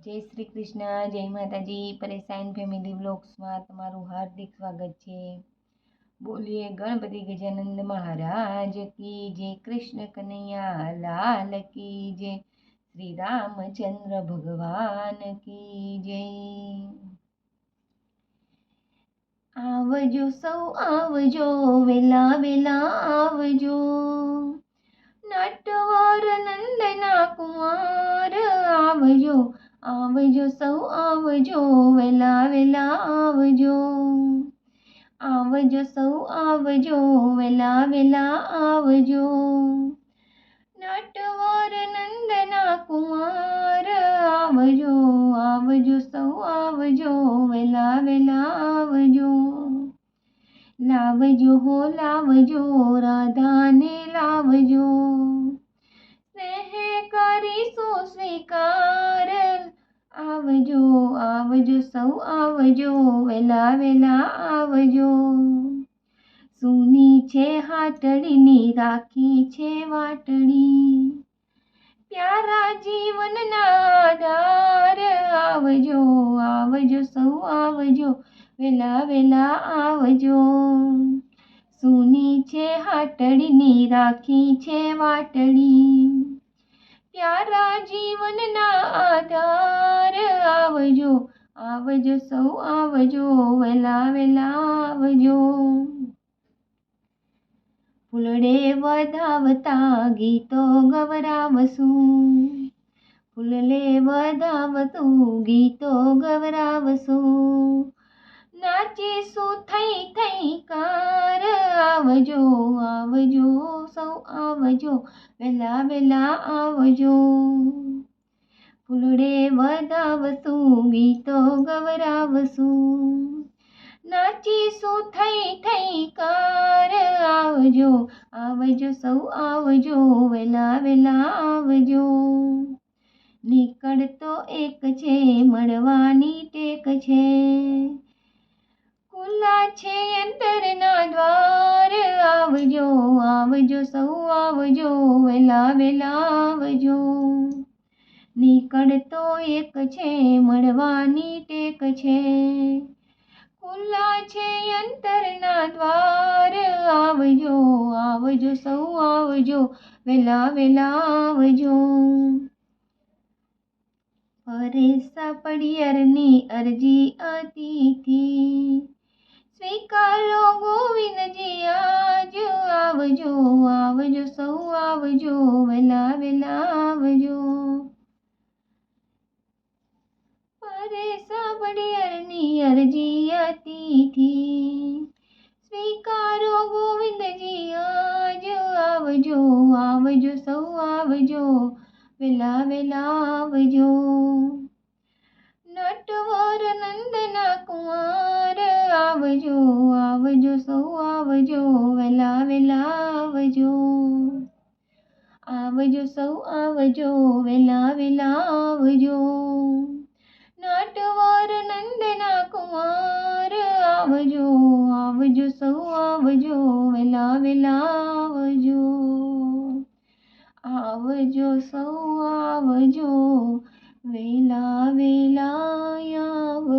જય શ્રી કૃષ્ણ જય માતાજી પરેશાન ફેમિલી બ્લોગ્સમાં તમારું હાર્દિક સ્વાગત છે બોલીએ ગણપતિ ગજાનંદ મહારાજ કી જય કૃષ્ણ કનૈયા લાલ કી જય શ્રી રામચંદ્ર ભગવાન કી જય આવજો સૌ આવજો વેલા વેલા આવજો નટવર નંદના કુમાર આવજો આવજો સૌ આવજો વેલા વેલા આવજો આવજો સૌ આવજો વેલા વેલા આવજો નટવર નંદના કુમાર આવજો આવજો સૌ આવજો વેલા વેલા આવજો લાવજો હો લાવજો રાધાને લાવજો સ્નેહ કરીશું સ્વીકાર આવજો આવજો, સૌ આવજો, વેલા વેલા આવજો. સૂની છે હાટડીની, રાખી છે વાટડી. પ્યારા જીવનના આધાર, આવજો આવજો, સૌ આવજો, વેલા વેલા આવજો. સૂની છે હાટડીની, રાખી છે વાટડી. પ્યારા જીવનના આધાર આવજો આવજો, સૌ આવજો વેલા વેલા આવજો. ફૂલડે વધાવતા ગીતો ગવરાવશું ફૂલલે વધાવતું ગીતો ગવરાવશું. નાચીશું થઈ થઈ કાર. આવજો આવજો, સૌ આવજો, વેલા વેલા આવજો. ફૂલડે વધાવશું, ગીતો ગવરાવશું. નાચીશું થઈ થઈ કાર. આવજો આવજો, સૌ આવજો, વેલા વેલા આવજો. નીકળતો એક છે, મળવાની ટેક છે. આવજો, સૌ આવજો, વેલા વેલા આવજો. નીકળતો એક છે, મળવાની ટેક છે. ખુલ્લા છે અંતરના દ્વાર, આવજો આવજો, સૌ આવજો, વેલા વેલા આવજો. પરેસા પડિયરની અરજી અતિથિ સ્વીકારો ગોવિંદજી આવજો આવજો, સૌ આવજો, વેલા વેલા આવજો. પરેશા પડિયારની અરજી અતિથિ. સ્વીકારો ગોવિંદજી, આજ આવજો આવજો, સૌ આવજો, વેલા વેલા આવજો. નટવર નંદના કુંવર, આવજો આવજો, સૌ આવજો, વેલા વેલા, આવજો. આવજો, સૌ આવજો, વેલા વેલા, આવજો. નટવર નંદના કુંવર, આવજો આવજો, સૌ આવજો, વેલા વેલા, આવજો. આવજો, સૌ આવજો वेला वेला व